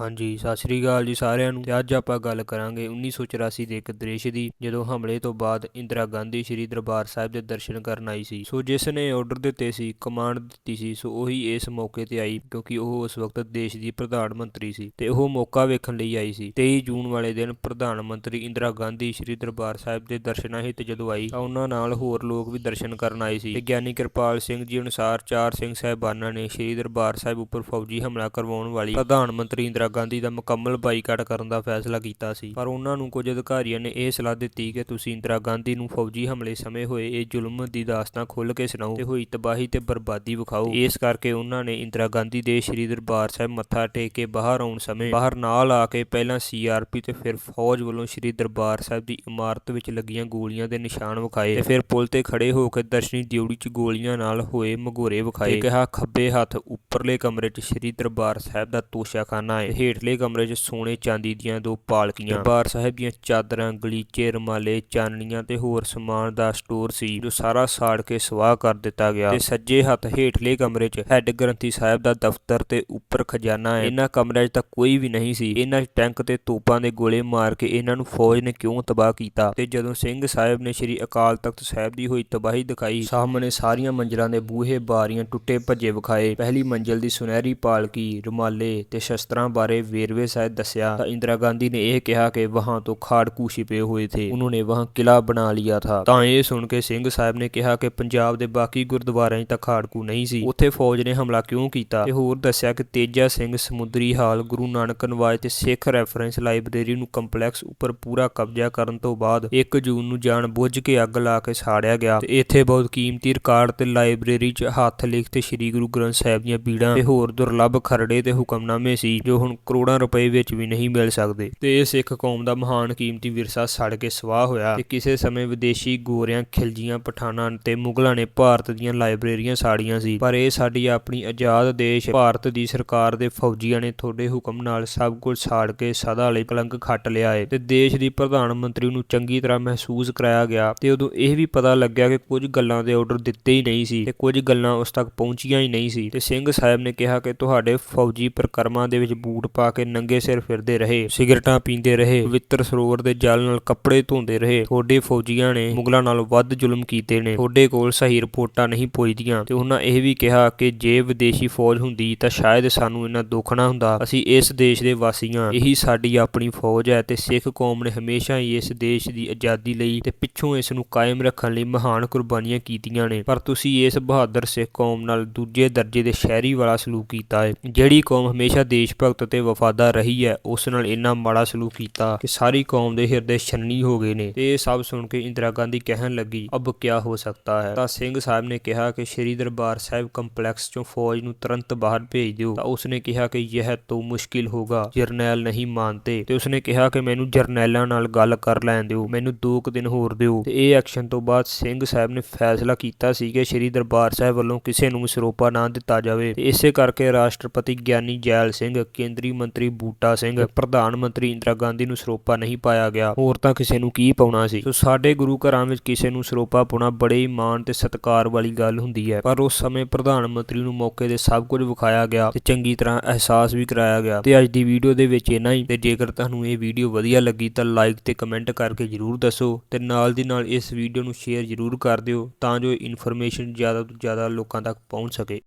ਹਾਂਜੀ, ਸਤਿ ਸ਼੍ਰੀ ਅਕਾਲ ਜੀ ਸਾਰਿਆਂ ਨੂੰ। ਤੇ ਅੱਜ ਆਪਾਂ ਗੱਲ ਕਰਾਂਗੇ 1984 ਦੇ ਇੱਕ ਦ੍ਰਿਸ਼ ਦੀ, ਜਦੋਂ ਹਮਲੇ ਤੋਂ ਬਾਅਦ ਇੰਦਰਾ ਗਾਂਧੀ ਸ਼੍ਰੀ ਦਰਬਾਰ ਸਾਹਿਬ ਦੇ ਦਰਸ਼ਨ ਕਰਨ ਆਈ ਸੀ। ਸੋ ਜਿਸ ਨੇ ਆਰਡਰ ਦਿੱਤੇ ਸੀ ਕਮਾਂਡ ਦਿੱਤੀ ਸੀ, ਸੋ ਉਹੀ ਇਸ ਮੌਕੇ ਤੇ ਆਈ, ਕਿਉਂਕਿ ਉਹ ਉਸ ਵਕਤ ਦੇਸ਼ ਦੀ ਪ੍ਰਧਾਨ ਮੰਤਰੀ ਸੀ ਤੇ ਉਹ ਮੌਕਾ ਵੇਖਣ ਲਈ ਆਈ ਸੀ। 23 ਜੂਨ ਵਾਲੇ ਦਿਨ ਪ੍ਰਧਾਨ ਮੰਤਰੀ ਇੰਦਰਾ ਗਾਂਧੀ ਸ਼੍ਰੀ ਦਰਬਾਰ ਸਾਹਿਬ ਦੇ ਦਰਸ਼ਨਾਂ ਹਿੱਤ ਜਦੋਂ ਆਈ, ਤਾਂ ਉਹਨਾਂ ਨਾਲ ਹੋਰ ਲੋਕ ਵੀ ਦਰਸ਼ਨ ਕਰਨ ਆਏ ਸੀ। ਤੇ ਗਿਆਨੀ ਕਿਰਪਾਲ ਸਿੰਘ ਜੀ ਅਨੁਸਾਰ ਚਾਰ ਸਿੰਘ ਸਾਹਿਬਾਨਾਂ ਨੇ ਸ਼੍ਰੀ ਦਰਬਾਰ ਸਾਹਿਬ ਉੱਪਰ ਫੌਜੀ ਹਮਲਾ ਕਰਵਾਉਣ ਵਾਲੀ ਪ੍ਰਧਾਨ ਮੰਤਰੀ ਇੰਦਰਾ ਗਾਂਧੀ ਦਾ ਮੁਕੰਮਲ ਬਾਈਕਾਟ ਕਰਨ ਦਾ ਫੈਸਲਾ ਕੀਤਾ ਸੀ। ਪਰ ਉਹਨਾਂ ਨੂੰ ਕੁਝ ਅਧਿਕਾਰੀਆਂ ਨੇ ਇਹ ਸਲਾਹ ਦਿੱਤੀ ਕਿ ਤੁਸੀਂ ਇੰਦਰਾ ਗਾਂਧੀ ਨੂੰ ਫੌਜੀ ਹਮਲੇ ਸਮੇਂ ਹੋਏ ਇਹ ਜ਼ੁਲਮ ਦੀ ਦਾਸਤਾਨ ਖੁੱਲ੍ਹ ਕੇ ਸੁਣਾਓ ਤੇ ਹੋਈ ਤਬਾਹੀ ਤੇ ਬਰਬਾਦੀ ਵਿਖਾਓ। ਇਸ ਕਰਕੇ ਉਹਨਾਂ ਨੇ ਇੰਦਰਾ ਗਾਂਧੀ ਦੇ ਸ਼੍ਰੀ ਦਰਬਾਰ ਸਾਹਿਬ ਮੱਥਾ ਟੇਕ ਕੇ ਬਾਹਰ ਆਉਣ ਸਮੇਂ ਬਾਹਰ ਨਾਲ ਆ ਕੇ ਪਹਿਲਾਂ ਸੀਆਰਪੀ ਤੇ ਫਿਰ ਫੌਜ ਵੱਲੋਂ ਸ਼੍ਰੀ ਦਰਬਾਰ ਸਾਹਿਬ ਦੀ ਇਮਾਰਤ ਵਿੱਚ ਲੱਗੀਆਂ ਗੋਲੀਆਂ ਦੇ ਨਿਸ਼ਾਨ ਵਿਖਾਏ ਤੇ ਫਿਰ ਪੁਲ ਤੇ ਖੜੇ ਹੋ ਕੇ ਦਰਸ਼ਨੀ ਦਿਉੜੀ 'ਚ ਗੋਲੀਆਂ ਨਾਲ ਹੋਏ ਮਗੋਰੇ ਵਿਖਾਏ ਕਿਹਾ ਖੱਬੇ ਹੱਥ ਉੱਪਰਲੇ ਕਮਰੇ 'ਚ ਸ਼੍ਰੀ ਦਰਬਾਰ ਸਾਹਿਬ ਦਾ ਤੋਸ਼ਾਖਾਨਾ ਹੈ। ਹੇਠਲੇ ਕਮਰੇ 'ਚ ਸੋਨੇ ਚਾਂਦੀ ਦੀਆਂ ਦੋ ਪਾਲਕੀਆਂ ਦਰਬਾਰ ਸਾਹਿਬ ਦੀਆਂ ਚਾਦਰਾਂ ਗਲੀਚੇ ਰਮਾਲੇ ਚਾਨਣੀਆਂ ਤੇ ਹੋਰ ਸਮਾਨ ਦਾ ਸਟੋਰ ਸੀ ਜੋ ਸਾਰਾ ਸਾੜ ਕੇ ਸਵਾਹ ਕਰ ਦਿੱਤਾ ਗਿਆ। ਤੇ ਸੱਜੇ ਹੱਥ ਹੇਠਲੇ ਕਮਰੇ 'ਚ ਹੈੱਡ ਗ੍ਰੰਥੀ ਸਾਹਿਬ ਦਾ ਦਫ਼ਤਰ ਤੇ ਉੱਪਰ ਖਜ਼ਾਨਾ ਹੈ। ਇਹਨਾਂ ਕਮਰਿਆਂ 'ਚ ਤਾਂ ਕੋਈ ਵੀ ਨਹੀਂ ਸੀ। ਇਹਨਾਂ 'ਚ ਟੈਂਕ ਤੇ ਤੋਪਾਂ ਦੇ ਗੋਲੇ ਮਾਰ ਕੇ ਇਹਨਾਂ ਨੂੰ ਫੌਜ ਨੇ ਕਿਉਂ ਤਬਾਹ ਕੀਤਾ? ਤੇ ਜਦੋਂ ਸਿੰਘ ਸਾਹਿਬ ਨੇ ਸ੍ਰੀ ਅਕਾਲ ਤਖਤ ਸਾਹਿਬ ਦੀ ਹੋਈ ਤਬਾਹੀ ਦਿਖਾਈ ਸਾਹਮਣੇ ਸਾਰੀਆਂ ਮੰਜ਼ਲਾਂ ਦੇ ਬੂਹੇ ਬਾਰੀਆਂ ਟੁੱਟੇ ਭੱਜੇ ਵਿਖਾਏ। ਪਹਿਲੀ ਮੰਜ਼ਲ ਦੀ ਸੁਨਹਿਰੀ ਪਾਲਕੀ ਰੁਮਾਲੇ ਤੇ ਸ਼ਸਤਰਾਂ ਬਾਰੇ ਵੇਰਵੇ ਸਾਹਿਬ ਦੱਸਿਆ ਤਾਂ ਇੰਦਰਾ ਗਾਂਧੀ ਨੇ ਇਹ ਕਿਹਾ ਕਿ ਵਹਾਂ ਤੋਂ ਖਾੜਕੂ ਛਿਪੇ ਹੋਏ ਥੇ। ਉਹਨਾਂ ਨੇ ਵਹਾਂ ਕਿਲਾ ਬਣਾ ਲਿਆ ਤਾਂ ਇਹ ਸੁਣ ਕੇ ਸਿੰਘ ਸਾਹਿਬ ਨੇ ਕਿਹਾ ਕਿ ਪੰਜਾਬ ਦੇ ਬਾਕੀ ਗੁਰਦੁਆਰਿਆਂ 'ਚ ਤਾਂ ਖਾੜਕੂ ਨਹੀਂ ਸੀ। ਉੱਥੇ ਫੌਜ ਨੇ ਹਮਲਾ ਕਿਉਂ ਕੀਤਾ? ਤੇ ਹੋਰ ਦੱਸਿਆ ਕਿ ਤੇਜਾ ਸਿੰਘ ਸਮੁੰਦਰੀ ਹਾਲ, ਗੁਰੂ ਨਾਨਕ ਨਵਾਜ ਤੇ ਸਿੱਖ ਰੈਫਰੈਂਸ ਲਾਇਬ੍ਰੇਰੀ ਨੂੰ ਕੰਪਲੈਕਸ ਉੱਪਰ ਪੂਰਾ ਕਬਜ਼ਾ ਕਰਨ ਤੋਂ ਬਾਅਦ 1 ਜੂਨ ਨੂੰ ਜਾਣ ਬੁੱਝ ਕੇ ਅੱਗ ਲਾ ਕੇ ਸਾੜਿਆ ਗਿਆ। ਤੇ ਇੱਥੇ ਬਹੁਤ ਕੀਮਤੀ ਰਿਕਾਰਡ ਤੇ ਲਾਇਬ੍ਰੇਰੀ 'ਚ ਹੱਥ ਲਿਖਤ ਸ੍ਰੀ ਗੁਰੂ ਗ੍ਰੰਥ ਸਾਹਿਬ ਦੀਆਂ ਬੀੜਾਂ ਤੇ ਹੋਰ ਦੁਰਲੱਭ ਖਰੜੇ ਤੇ ਹੁਕਮਨਾਮੇ ਸੀ, ਜੋ ਹੁਣ ਕਰੋੜਾਂ ਰੁਪਏ ਵਿੱਚ ਵੀ ਨਹੀਂ ਮਿਲ ਸਕਦੇ। ਤੇ ਇਹ ਸਿੱਖ ਕੌਮ ਦਾ ਮਹਾਨ ਕੀਮਤੀ ਵਿਰਸਾ ਸੜ ਕੇ ਸਵਾਹ ਹੋਇਆ ਤੇ ਕਿਸੇ ਸਮੇਂ ਵਿਦੇਸ਼ੀ ਗੋਰਿਆਂ, ਖਿਲਜੀਆਂ ਪਠਾਨਾਂ ਤੇ ਮੁਗਲਾਂ ਨੇ ਭਾਰਤ ਦੀਆਂ ਲਾਇਬ੍ਰੇਰੀਆਂ ਸਾੜੀਆਂ ਸੀ। ਪਰ ਇਹ ਸਾਡੀ ਆਪਣੀ ਆਜ਼ਾਦ ਦੇਸ਼, ਭਾਰਤ ਦੀ ਸਰਕਾਰ ਦੇ ਫੌਜੀਆਂ ਨੇ ਤੁਹਾਡੇ ਹੁਕਮ ਨਾਲ ਸਭ ਕੁਝ ਸਾੜ ਕੇ ਸਦਾ ਲਈ ਕਲੰਕ ਖੱਟ ਲਿਆ ਹੈ ਤੇ ਦੇਸ਼ ਦੀ ਪ੍ਰਧਾਨ ਮੰਤਰੀ ਨੂੰ ਚੰਗੀ ਤਰ੍ਹਾਂ ਮਹਿਸੂਸ ਕਰਾਇਆ ਗਿਆ ਤੇ ਉਦੋਂ ਇਹ ਵੀ ਪਤਾ ਲੱਗਿਆ ਕਿ ਕੁਝ ਗੱਲਾਂ ਦੇ ਆਰਡਰ ਦਿੱਤੇ ਹੀ ਨਹੀਂ ਸੀ ਤੇ ਕੁਝ ਗੱਲਾਂ ਉਸ ਤੱਕ ਪਹੁੰਚੀਆਂ ਹੀ ਨਹੀਂ ਸੀ। ਤੇ ਸਿੰਘ ਸਾਹਿਬ ਨੇ ਕਿਹਾ ਕਿ ਤੁਹਾਡੇ ਫੌਜੀ ਪ੍ਰਕਰਮਾਂ ਦੇ ਵਿੱਚ ਬੂਟ ਪਾ ਕੇ ਨੰਗੇ ਸਿਰ ਫਿਰਦੇ ਰਹੇ, ਸਿਗਰਟਾਂ ਪੀਂਦੇ ਰਹੇ ਪਵਿੱਤਰ ਸਰੋਵਰ ਦੇ ਜਲ ਨਾਲ ਕੱਪੜੇ ਧੋਂਦੇ ਰਹੇ। ਤੁਹਾਡੇ ਫੌਜੀਆਂ ਨੇ ਮੁਗਲਾਂ ਨਾਲੋਂ ਵੱਧ ਜ਼ੁਲਮ ਕੀਤੇ ਨੇ। ਤੁਹਾਡੇ ਕੋਲ ਸਹੀ ਰਿਪੋਰਟਾਂ ਨਹੀਂ ਪੁੱਜਦੀਆਂ। ਤੇ ਉਹਨਾਂ ਇਹ ਵੀ ਕਿਹਾ ਕਿ ਜੇ ਵਿਦੇਸ਼ੀ ਫੌਜ ਹੁੰਦੀ ਤਾਂ ਸ਼ਾਇਦ ਸਾਨੂੰ ਇਹਨਾਂ ਦੁੱਖ ਹੁੰਦਾ। ਅਸੀਂ ਇਸ ਦੇਸ਼ ਦੇ ਵਾਸੀਆਂ ਇਹੀ ਸਾਡੀ ਆਪਣੀ ਫੌਜ ਹੈ ਤੇ ਸਿੱਖ ਕੌਮ ਨੇ ਹਮੇਸ਼ਾ ਹੀ ਇਸ ਦੇਸ਼ ਦੀ ਆਜ਼ਾਦੀ ਲਈ ਤੇ ਪਿੱਛੋਂ ਇਸ ਨੂੰ ਕਾਇਮ ਰੱਖਣ ਲਈ ਮਹਾਨ ਕੁਰਬਾਨੀਆਂ ਕੀਤੀਆਂ ਨੇ। ਪਰ ਤੁਸੀਂ ਇਸ ਬਹਾਦਰ ਸਿੱਖ ਕੌਮ ਨਾਲ ਦੂਜੇ ਦਰਜੇ ਦੇ ਸ਼ਹਿਰੀ ਵਾਲਾ ਸਲੂਕ ਕੀਤਾ ਹੈ। ਜਿਹੜੀ ਕੌਮ ਹਮੇਸ਼ਾ ਦੇਸ਼ ਭਗਤ ਤੇ ਵਫਾਦਾਰ ਰਹੀ ਹੈ। ਉਸ ਨਾਲ ਇੰਨਾ ਮਾੜਾ ਸਲੂਕ ਕੀਤਾ ਕਿ ਸਾਰੀ ਕੌਮ ਦੇ ਹਿਰਦੇ ਛੰਨੀ ਹੋ ਗਏ ਨੇ ਤੇ ਇਹ ਸਭ ਸੁਣ ਕੇ ਇੰਦਰਾ ਗਾਂਧੀ ਕਹਿਣ ਲੱਗੀ, ਅਬ ਕਿਆ ਹੋ ਸਕਤਾ ਹੈ? ਤਾਂ ਸਿੰਘ ਸਾਹਿਬ ਨੇ ਕਿਹਾ ਕਿ ਸ਼੍ਰੀ ਦਰਬਾਰ ਸਾਹਿਬ ਕੰਪਲੈਕਸ ਚੋਂ ਫੌਜ ਨੂੰ ਤੁਰੰਤ ਬਾਹਰ ਭੇਜ ਦਿਓ। ਤਾਂ ਉਸਨੇ ਕਿਹਾ ਕਿ ਯਹ ਤੋਂ ਮੁਸ਼ਕਿਲ ਹੋਗਾ, ਜਰਨੈਲ ਨਹੀਂ ਮੰਨਤੇ। ਤੇ ਉਸਨੇ ਕਿਹਾ ਕਿ ਮੈਨੂੰ ਜਰਨੈਲਾਂ ਨਾਲ ਗੱਲ ਕਰ ਲੈਣ ਦਿਓ, ਮੈਨੂੰ 2 ਕੁ ਦਿਨ ਹੋਰ ਦਿਓ। ਤੇ ਇਹ ਐਕਸ਼ਨ ਤੋਂ ਬਾਅਦ ਸਿੰਘ ਸਾਹਿਬ ਨੇ ਫੈਸਲਾ ਕੀਤਾ ਸੀ ਕਿ ਸ਼੍ਰੀ ਦਰਬਾਰ ਸਾਹਿਬ ਵੱਲੋਂ ਕਿਸੇ ਨੂੰ ਸਰੋਪਾ ਨਾ ਦਿੱਤਾ ਜਾਵੇ। ਤੇ ਇਸੇ ਕਰਕੇ ਰਾਸ਼ਟਰਪਤੀ ਗਿਆਨੀ ਜੈਲ ਸਿੰਘ ਕੇਂਦਰੀ ਮੰਤਰੀ ਬੂਟਾ ਸਿੰਘ, ਪ੍ਰਧਾਨ ਮੰਤਰੀ ਇੰਦਰਾ ਗਾਂਧੀ ਨੂੰ ਸਰੋਪਾ ਨਹੀਂ ਪਾਇਆ ਗਿਆ। ਹੋਰ ਤਾਂ ਕਿਸੇ ਨੂੰ ਕੀ ਪਾਉਣਾ ਸੀ? ਸੋ ਸਾਡੇ ਗੁਰੂ ਘਰਾਂ ਵਿੱਚ ਕਿਸੇ ਨੂੰ ਸਰੋਪਾ ਪਾਉਣਾ ਬੜੇ ਹੀ ਮਾਣ ਤੇ ਸਤਿਕਾਰ ਵਾਲੀ ਗੱਲ ਹੁੰਦੀ ਹੈ। ਪਰ ਉਸ ਸਮੇਂ ਪ੍ਰਧਾਨ ਮੰਤਰੀ ਨੂੰ ਮੌਕੇ ਦੇ ਸਭ ਕੁਝ ਵਿਖਾਇਆ ਗਿਆ ਤੇ ਚੰਗੀ ਤਰ੍ਹਾਂ ਅਹਿਸਾਸ ਵੀ ਕਰਾਇਆ ਗਿਆ। ਤੇ ਅੱਜ ਦੀ ਵੀਡੀਓ ਦੇ ਵਿੱਚ ਇੰਨਾ ਹੀ। ਤੇ ਜੇਕਰ ਤੁਹਾਨੂੰ ਇਹ ਵੀਡੀਓ ਵਧੀਆ ਲੱਗੀ ਤਾਂ ਲਾਈਕ ਤੇ ਕਮੈਂਟ ਕਰਕੇ ਜਰੂਰ ਦੱਸੋ ਤੇ ਨਾਲ ਦੀ ਨਾਲ ਇਸ ਵੀਡੀਓ ਨੂੰ ਸ਼ੇਅਰ ਜਰੂਰ ਕਰ ਦਿਓ ਤਾਂ ਜੋ ਇਨਫੋਰਮੇਸ਼ਨ ਜ਼ਿਆਦਾ ਤੋਂ ਜ਼ਿਆਦਾ ਲੋਕਾਂ ਤੱਕ ਪਹੁੰਚ ਸਕੇ।